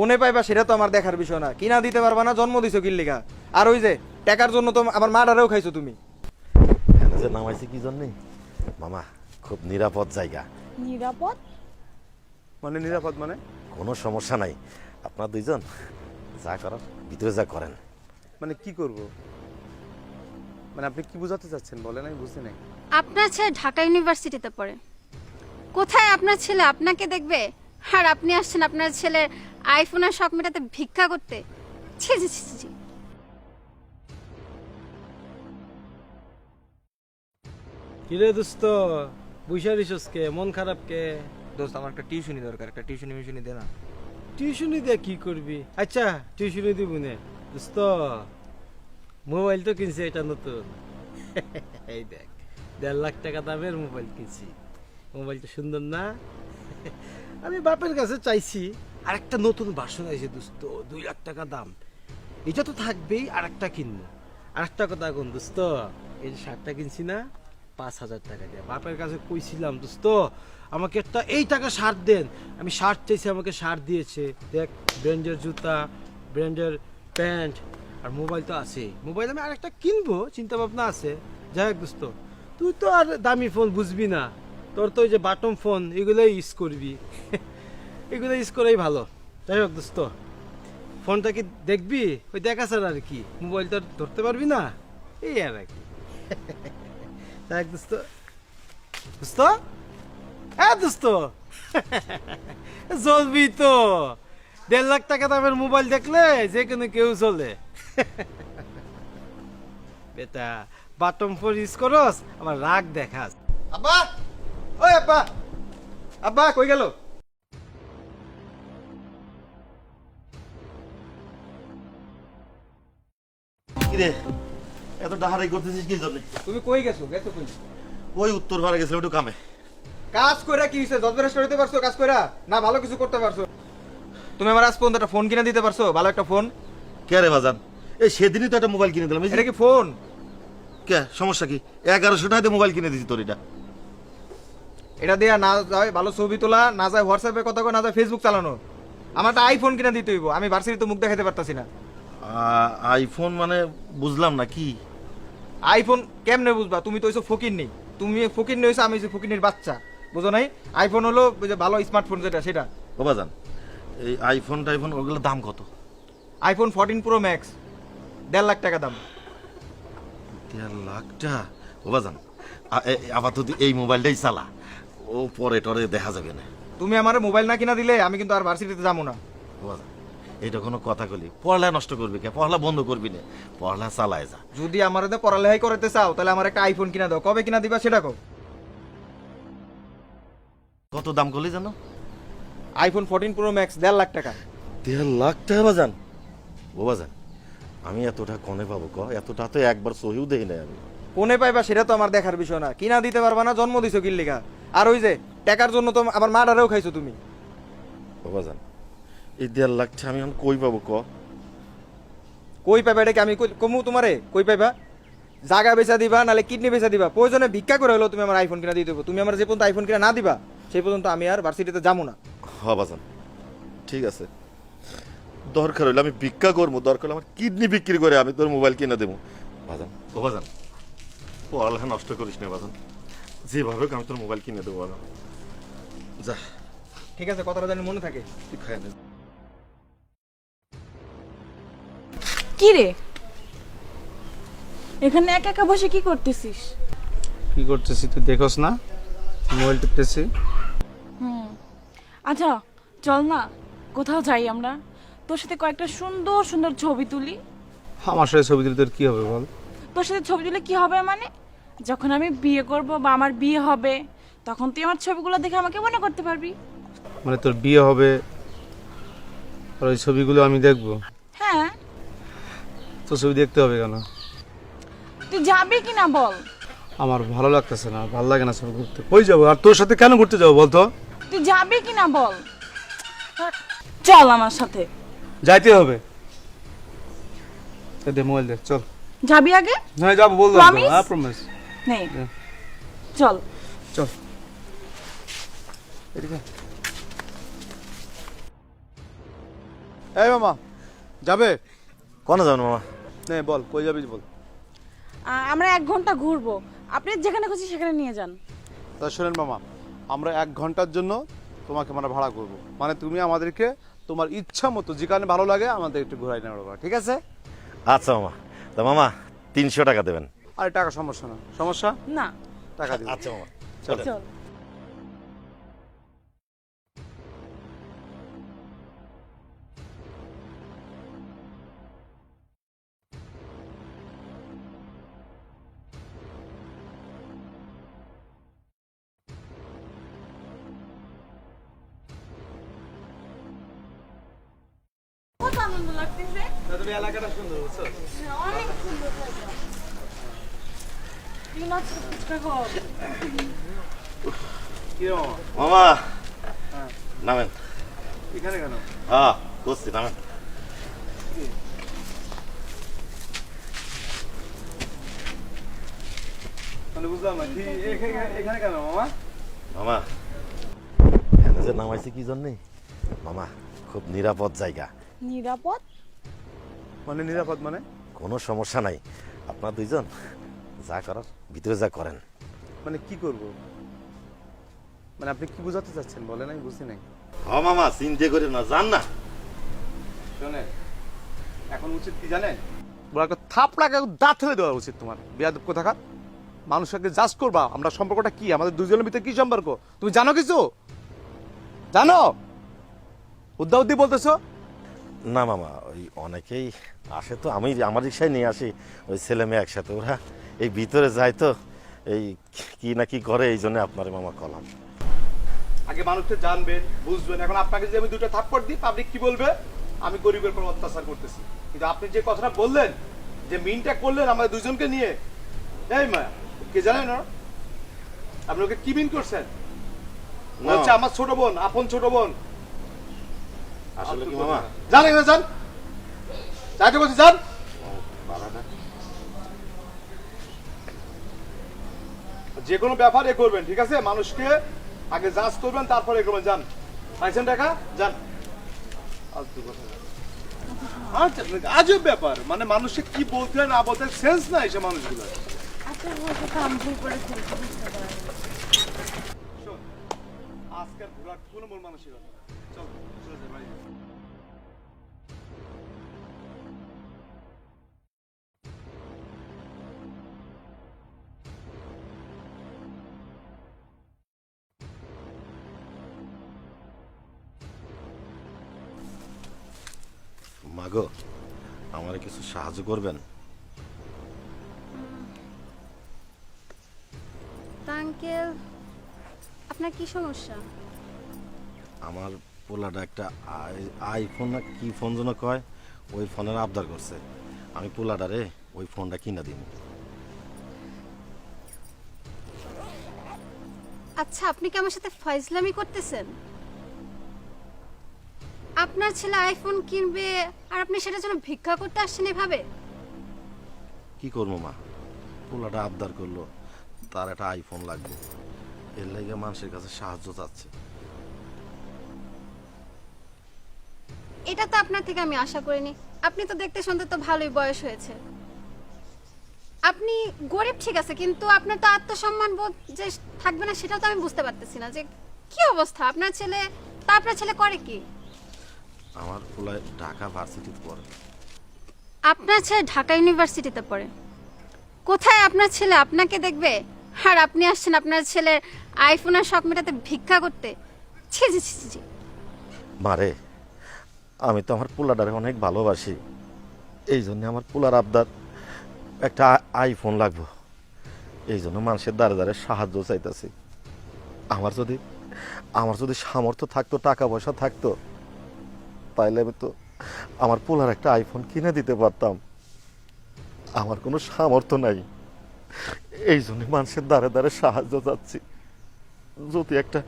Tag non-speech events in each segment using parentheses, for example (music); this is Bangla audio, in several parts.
কোনে পাইবা সেটা তো আমার দেখার বিষয় না। কিনা দিতে পারবা না জন্ম দিছো কিল্লিগা আর ওই যে টাকার জন্য তো আমার মাটারেও খাইছো তুমি। যে নামাইছে কি জন্যে? মামা খুব নিরাপদ জায়গা। নিরাপদ? মানে নিরাপদ মানে? কোনো সমস্যা নাই। আপনার দুইজন যা করার ভিতরে যা করেন। মানে কি করব? মানে আপনি কি বোঝাতে চাচ্ছেন? বলেন আমি বুঝতে নাই। আপনার ছেলে ঢাকা ইউনিভার্সিটিতে পড়ে। কোথায় আপনার ছেলে? আপনাকে দেখবে? আর আপনি আসছেন আপনার ছেলের আইফোনের শখ মেটাতে ভিক্ষা করতে। ছি ছি ছি ছি, ছি। কিরে দোস্ত বুঝা রিসোস কে? মন খারাপ কে? দোস্ত আমার একটা টিউশনি দরকার একটা টিউশনি মিউশনি দে না। টিউশনি দিয়ে কি করবি? আচ্ছা টিউশনি দিব নে। দোস্ত মোবাইল তো কিনছি এটা নতুন। (laughs) এই দেখ। দেড় লাখ টাকা দামের মোবাইল কিনছি। মোবাইলটা সুন্দর না? (laughs) আমি বাপের কাছে চাইছি। আর একটা নতুন বাসন আছে দোস্ত, দুই লাখ টাকা দাম। এটা তো থাকবেই আর একটা কিনবো। আর একটা কথা কোন দোস্ত, এই যে শার্টটা কিনছি না, পাঁচ হাজার টাকা দিয়ে। বাপের কাছে কইছিলাম, দোস্ত, আমাকে একটা এই টাকা সার দেন। আমি শার্ট চাইছি, আমাকে সার দিয়েছে। দেখ, ব্র্যান্ডের জুতা, ব্র্যান্ডের প্যান্ট আর মোবাইল তো আছে মোবাইল আমি আরেকটা কিনবো চিন্তা ভাবনা আছে। যাই হোক দোস্ত, তুই তো আর দামি ফোন বুঝবি না। তোর তো ওই যে বাটম ফোন, এগুলোই ইউজ করবি। (laughs) এগুলো ইউজ করাই ভালো। যাই হোক দোস্ত ফোনটা কি দেখবি? ওই দেখা স্যার আর কি? মোবাইলটা ধরতে পারবি না। এই আর কি দেখ (laughs) দোস্ত। দোস্ত? হ্যাঁ দোস্ত! (laughs) চলবি তো। দেড় লাখ টাকা দামের মোবাইল দেখলে যে কোনো কেউ চলে (laughs) বেটা বাটম ফোন ইউজ করস আমার রাগ দেখাস। আব্বা! ওই আব্বা! আব্বা কই গেল? কিরে? এত ডাহারাই করতেছিস কি জন্য? তুমি কই গেছো? গেছো কই? ওই উত্তর গেছিল একটু কামে। কাজ কইরা কি হইছে? যত করতে পারছ কাজ কইরা? না ভালো কিছু করতে পারছ। তুমি আমার আজ পর্যন্ত একটা ফোন কিনে দিতে পারছ? ভালো একটা ফোন? কে রে বাজান? এই সেদিনই তো একটা মোবাইল কিনে দিলাম এটা কি ফোন? কে? সমস্যা কি? এগারোশো টাকা দিয়ে মোবাইল কিনে দিছি তোর এটা। এটা দিয়া না যায় ভালো ছবি তোলা না যায় হোয়াটসঅ্যাপে কথা কয় না যায় ফেসবুক চালানো। আমার একটা আইফোন কিনে দিতে হইব। আমি ভার্সিটিতে মুখ দেখাতে পারতাছি না। আইফোন মানে বুঝলাম না কি? আইফোন কেমনে বুঝবা? তুমি তো হইছো ফকির নেই তুমি ফকির নেই হইছো আমি হইছি ফকিনের বাচ্চা। বুঝো নাই? আইফোন হলো ওই যে ভালো স্মার্টফোন যেটা সেটা। ও বাজান এই আইফোন টাইফোন ওগুলোর দাম কত? আইফোন ফোরটিন প্রো ম্যাক্স দেড় লাখ টাকা দাম। দেড় লাখটা ও বাজান আ- এ- আপাতত এই মোবাইলটাই চালা। ও পরে টরে দেখা যাবে না। তুমি আমার মোবাইল না কিনা দিলে আমি কিন্তু আর ভার্সিটিতে যাব না। ও বাজান এটা কোনো কথা কলি। পড়লা নষ্ট করবি কে? পড়লা বন্ধ করবি না। পড়লা চালায় যা। যদি আমার পড়ালেখাই করতে চাও তাহলে আমার একটা আইফোন কিনা দাও। কবে কিনা দিবা সেটা কো কত দাম করলি জানো আইফোন ফোরটিন প্রো ম্যাক্স দেড় লাখ টাকা। দেড় লাখ টাকা বাজান? ও বাজান আমি এতটা কনে পাবো ক? এতটা তো একবার সহিও দেই নাই আমি। কোনে পাইবা সেটা তো আমার দেখার বিষয় না। কিনা দিতে পারবা না জন্ম দিছো কিল্লিগা। আর ওই যে টাকার জন্য তো আমার মাটারেও খাইছো তুমি। ও বাজান এই দেড় লাখটা আমি এখন কই পাবো ক। কই পাইবা এটা কি আমি কই- কমু তোমারে কই পাইবা জাগা বেচা দিবা নালে কিডনি বেচা দিবা। প্রয়োজনে ভিক্ষা করে হলো তুমি আমার আইফোন কিনা দিয়ে দেবো। তুমি আমার যে পর্যন্ত আইফোন কিনা না দিবা সেই পর্যন্ত আমি আর ভার্সিটিতে যাব না। হ বাজান। ঠিক আছে। দরকার হইলে আমি ভিক্ষা করব দরকার হলে আমার কিডনি বিক্রি করে আমি তোর মোবাইল কিনে দেবো বাজান। ও বাজান। পড়ালেখা নষ্ট করিস না বাজান? যেভাবে হোক আমি তোর মোবাইল কিনে দেবো বাজান। যা। ঠিক আছে কথাটা জানি মনে থাকে। তুই খাই নে কি রে এখানে একা একা বসে কি করতেছিস? কি করতেছি তুই দেখোস না? মোবাইল টিপতেছি। হুম। আচ্ছা চল না কোথাও যাই আমরা। তোর সাথে কয়েকটা সুন্দর সুন্দর ছবি তুলি। আমার সাথে ছবি তুলে তোর কি হবে বল? তোর সাথে ছবি তুলে কি হবে মানে? যখন আমি বিয়ে করব বা আমার বিয়ে হবে তখন তুই আমার ছবিগুলো দেখে আমাকে মনে করতে পারবি। মানে তোর বিয়ে হবে আর ওই ছবিগুলো আমি দেখব? হ্যাঁ। তো ছবি দেখতে হবে কেন? তুই যাবি কি না বল। আমার ভালো লাগতেছে না ভালো লাগে না ছবি ঘুরতে। কই যাব? আর তোর সাথে কেন ঘুরতে যাব বলতো? তুই যাবি কি না বল। চল আমার সাথে। যাইতে হবে। দে মোবাইল দে চল। যাবি আগে? হ্যাঁ যাব বললাম তো? হ্যাঁ প্রমিস নেই। হ্যাঁ। চল। চল। এদিকে। এই মামা যাবে? কোনে যাবেন মামা? নে বল কই যাবি বল? আমরা এক ঘণ্টা ঘুরবো। আপনি যেখানে খুশি সেখানে নিয়ে যান। তা শোনেন মামা আমরা এক ঘণ্টার জন্য তোমাকে আমরা ভাড়া করব। মানে তুমি আমাদেরকে তোমার ইচ্ছা মতো যেখানে ভালো লাগে আমাদের একটু ঘুরাই নেওয়া ঠিক আছে? আচ্ছা মামা তা মামা তিনশো টাকা দেবেন। আরে টাকা সমস্যা না সমস্যা? না। টাকা দিবি। আচ্ছা মামা চল। আনন্দ লাগতেছে। তুমি এলাকাটা সুন্দর বুঝছ? অনেক সুন্দর মামা? হ্যাঁ। নামেন। এখানে কেন? হ্যাঁ বুঝছি নামেন। মানে বুঝলাম না এখানে এখানে কেন মামা? মামা এখানে যে নামাইছে কি জন্যে? মামা খুব নিরাপদ জায়গা। নিরাপদ? মানে নিরাপদ মানে? কোনো সমস্যা নাই। আপনার দুইজন যা করার ভিতরে যা করেন। মানে কি করব? মানে আপনি কি বোঝাতে চাচ্ছেন? বলেন আমি বুঝি নাই। হ মামা চিন্তা করে না জান না। শোনেন এখন উচিত কি জানেন? বড় একটা থাপড়াকে দাঁত ফেলে দেওয়া উচিত তোমার। বিয়াদব কোথাকার? মানুষকে জাজ করবা। আমরা সম্পর্কটা কি? আমাদের দুজনের ভিতরে কি সম্পর্ক? তুমি জানো কিছু? জানো? উদ্দা উদ্দি বলতেছো? না মামা ওই অনেকেই আসে তো আমি আমার রিক্সায় নিয়ে আসি ওই ছেলে মেয়ে একসাথে। ওরা এই ভিতরে যায় তো এই কি না কি করে এই জন্য আপনার মামা কলাম। আগে মানুষকে জানবেন বুঝবেন। এখন আপনাকে যদি আমি দুটো থাপ্পড় দিই পাবলিক কি বলবে? আমি গরিবের উপর অত্যাচার করতেছি। কিন্তু আপনি যে কথাটা বললেন যে মিনটা করলেন আমাদের দুজনকে নিয়ে এই মায়া কে জানেন? আপনি ওকে কি মিন করছেন? ও হচ্ছে আমার ছোট বোন আপন ছোট বোন। আসলে কি মামা? জান এখানে যান যাকে বলছি যান যে কোনো ব্যাপার এ করবেন ঠিক আছে? মানুষকে আগে জাজ করবেন তারপরে এ করবেন। যান পাইছেন টাকা যান। আচ্ছা আজব ব্যাপার। মানে মানুষকে কি বলতে হয় না বলতে সেন্স নাই সে মানুষগুলো আচ্ছা আজকের ঘোরার কোনো মূল না। চল মাগো আমার কিছু সাহায্য করবেন? আঙ্কেল আপনার কি সমস্যা? আমার পোলাটা একটা আই- আইফোন না কি ফোন যেন কয় ওই ফোনের আবদার করছে। আমি পোলাটারে ওই ফোনটা কিনা দিন আচ্ছা আপনি কি আমার সাথে ফয়জলামি করতেছেন? আপনার ছেলে আইফোন কিনবে আর আপনি সেটার জন্য ভিক্ষা করতে আসছেন এভাবে? কি করব মা? পোলাটা আবদার করল তার একটা আইফোন লাগবে। এর লেগে মানুষের কাছে সাহায্য চাচ্ছে। এটা তো আপনার থেকে আমি আশা করিনি। আপনি তো দেখতে শুনতে তো ভালোই বয়স হয়েছে। আপনি গরিব ঠিক আছে কিন্তু আপনার তো আত্মসম্মান বোধ যে থাকবে না সেটাও তো আমি বুঝতে পারতেছি না যে কি অবস্থা? আপনার ছেলে তা আপনার ছেলে করে কি? আমার পোলায় ঢাকা ভার্সিটিতে পড়ে। আপনার ছেলে ঢাকা ইউনিভার্সিটিতে পড়ে। কোথায় আপনার ছেলে? আপনাকে দেখবে। আর আপনি আসছেন আপনার ছেলের আইফোনের শখ মেটাতে ভিক্ষা করতে। ছি ছি ছি ছি, ছি। মারে আমি তো আমার পোলাটারে অনেক ভালোবাসি। এই জন্য আমার পোলার আবদার একটা আইফোন লাগবো। এই জন্য মানুষের দ্বারে দ্বারে সাহায্য চাইতেছি। আমার যদি আমার যদি সামর্থ্য থাকতো টাকা পয়সা থাকতো তাইলে আমি তো আমার পোলার একটা আইফোন কিনে দিতে পারতাম। আমার কোনো সামর্থ্য নাই। এই জন্য মানুষের দ্বারে দ্বারে সাহায্য চাচ্ছি। যদি একটা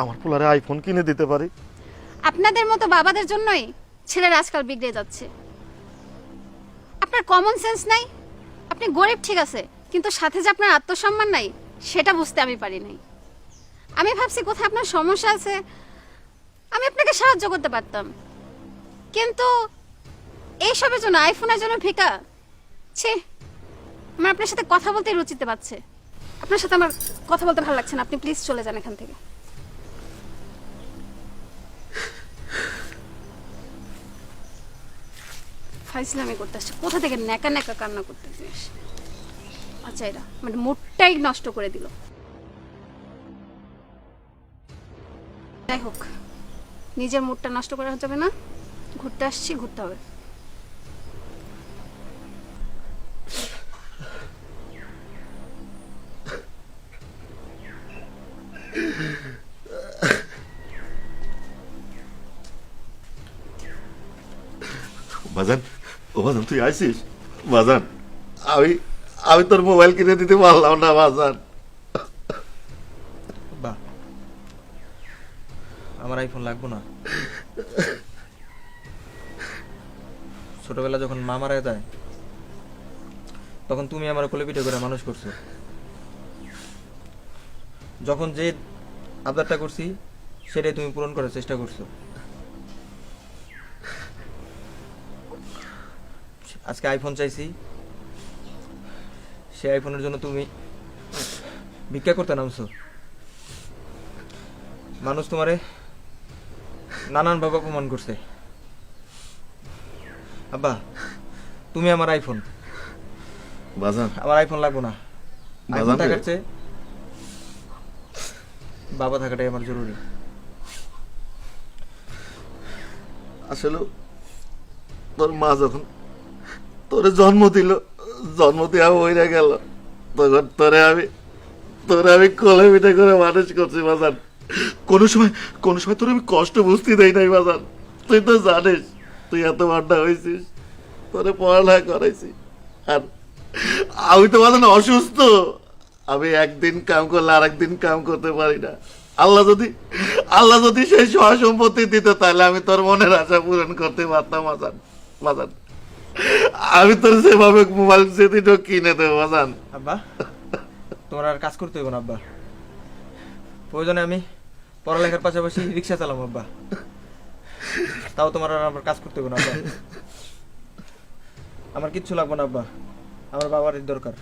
আমার পোলারে আইফোন কিনে দিতে পারি। আপনাদের মতো বাবাদের জন্যই ছেলেরা আজকাল বিগড়ে যাচ্ছে। আপনার কমন সেন্স নাই। আপনি গরিব ঠিক আছে, কিন্তু সাথে যে আপনার আত্মসম্মান নাই, সেটা বুঝতে আমি পারি নাই। আমি ভাবছি কোথায় আপনার সমস্যা আছে সাহায্য করতে পারতাম। কিন্তু এইসবের জন্য, আইফোনের জন্য ভিকা, ছি, আমার আপনার সাথে কথা বলতে রুচিতে পাচ্ছে। আপনার সাথে আমার কথা বলতে ভালো লাগছে না, আপনি প্লিজ চলে যান এখান থেকে। ফাইসলামি করতে আসছে। কোথা থেকে ন্যাকা ন্যাকা কান্না করতে আসে আচ্ছা এরা মানে মোটটাই নষ্ট করে দিল। যাই হোক। নিজের মুডটা নষ্ট করা যাবে না। ঘুরতে আসছি, ঘুরতে হবে। বাজান, ও বাজান, তুই আইসিস বাজান, আমি আমি তোর মোবাইল কিনে দিতে পারলাম না, বাজান আব্বা আমার আইফোন লাগবো না। ছোটবেলা যখন মা মারা যায়, তখন তুমি আমার কোলে পিঠে করে মানুষ করছ। যখন যে আবদারটা করছি, সেটাই তুমি পূরণ করার চেষ্টা করছ। আজকে আইফোন চাইছি। সেই আইফোনের জন্য তুমি ভিক্ষা করতে নামছো। মানুষ তোমারে নানান ভাবে অপমান করছে। আব্বা তুমি আমার আইফোন বাজান। আমার আইফোন লাগবো না। আইফোন বাজান। থাকার চেয়ে বাবা থাকাটাই আমার জরুরি। আসলে তোর মা যখন তোরে জন্ম দিল জন্ম দেওয়া হইয়া গেল তখন তোরে আমি তোরে আমি কোলে পিঠে করে মানুষ করছি বাজান। কোনো সময় কোনো সময় তোর আমি কষ্ট বুঝতে দেই নাই বাজান। তুই তো জানিস, তুই এত বাড্ডা হয়েছিস তোরে পড়ালেখা করাইছি। আর আমি তো অসুস্থ। আমি একদিন কাম করলে আর একদিন কাম করতে পারি না। আল্লাহ যদি আল্লাহ যদি সেই সহায় সম্পত্তি দিত, তাহলে আমি তোর মনের আশা পূরণ করতে পারতাম বাজান। বাজান, আমি তোর সেভাবে মোবাইল সেদিনও কিনে দেবো বাজান। আব্বা তোমার আর কাজ করতে হবে না, আব্বা। প্রয়োজনে আমি পড়ালেখার পাশাপাশি রিক্সা চালাম আব্বা। তাও তোমার আর আমার কাজ করতে হবে না, আব্বা। আমার কিচ্ছু লাগবে না, আব্বা। আমার বাবার দরকার।